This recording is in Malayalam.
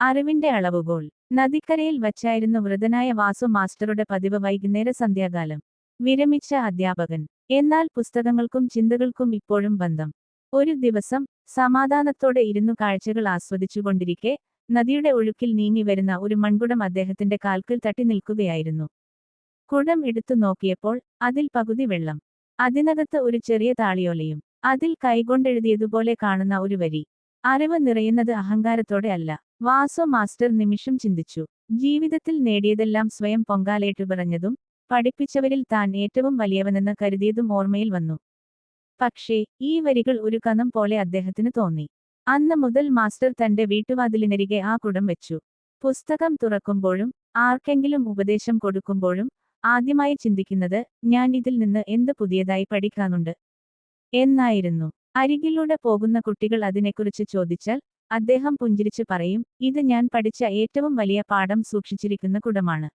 അറിവിന്റെ അളവുകോൾ നദിക്കരയിൽ വച്ചായിരുന്നു വൃതനായ വാസു മാസ്റ്ററുടെ പതിവ് വൈകുന്നേര സന്ധ്യാകാലം. വിരമിച്ച അധ്യാപകൻ. എന്നാൽ പുസ്തകങ്ങൾക്കും ചിന്തകൾക്കും ഇപ്പോഴും ബന്ധം. ഒരു ദിവസം സമാധാനത്തോടെ ഇരുന്നു കാഴ്ചകൾ ആസ്വദിച്ചുകൊണ്ടിരിക്കെ നദിയുടെ ഒഴുക്കിൽ നീങ്ങി വരുന്ന ഒരു മൺകുടം അദ്ദേഹത്തിന്റെ കാൽക്കിൽ തട്ടി നിൽക്കുകയായിരുന്നു. കുടം എടുത്തു നോക്കിയപ്പോൾ അതിൽ പകുതി വെള്ളം. അതിനകത്ത് ഒരു ചെറിയ താളിയോലയും അതിൽ കൈകൊണ്ടെഴുതിയതുപോലെ കാണുന്ന ഒരു വരി. അറിവ് നിറയുന്നത് അഹങ്കാരത്തോടെ അല്ല. വാസു മാസ്റ്റർ നിമിഷം ചിന്തിച്ചു. ജീവിതത്തിൽ നേടിയതെല്ലാം സ്വയം പൊങ്കാലേറ്റു പറഞ്ഞതും പഠിപ്പിച്ചവരിൽ താൻ ഏറ്റവും വലിയവനെന്ന് കരുതിയതും ഓർമ്മയിൽ വന്നു. പക്ഷേ ഈ വരികൾ ഒരു കനം പോലെ അദ്ദേഹത്തിന് തോന്നി. അന്ന് മുതൽ മാസ്റ്റർ തന്റെ വീട്ടുവാതിലിനരികെ ആ കുടം വെച്ചു. പുസ്തകം തുറക്കുമ്പോഴും ആർക്കെങ്കിലും ഉപദേശം കൊടുക്കുമ്പോഴും ആദ്യമായി ചിന്തിക്കുന്നത് ഞാൻ ഇതിൽ നിന്ന് എന്ത് പുതിയതായി പഠിക്കാനുണ്ട്? എന്നായിരുന്നു. അരികിലൂടെ പോകുന്ന കുട്ടികൾ അതിനെക്കുറിച്ച് ചോദിച്ചാൽ അദ്ദേഹം പുഞ്ചിരിച്ചു പറയും ഇത് ഞാൻ പഠിച്ച ഏറ്റവും വലിയ പാഠം സൂക്ഷിച്ചിരിക്കുന്ന കുടമാണ്.